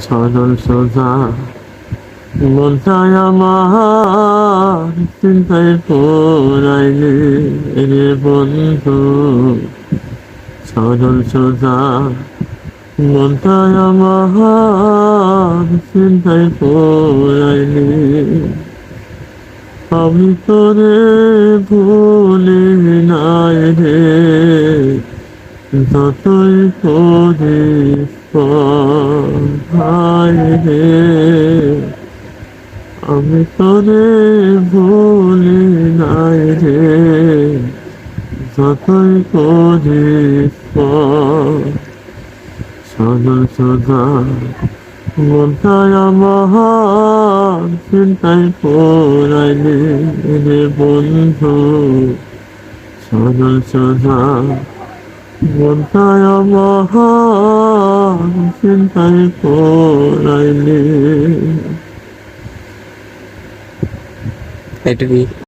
সরল সোজা মনটায় আমার চিন্তায় পড়াইলে রে বন্ধু সরল সোজা মনটায় আমার চিন্তায় পড়াইলে আমি তোরে ভুলি নাই রে যতই করি হায় রে আমি তোরে ভুলি নাই রে যতই করি সদল সদা মনটায় আমার চিন্তায় পড়াইলে রে বন্ধু সদল সদা মনটায় মহান চিন্তায় পড়াইলে এটুকুই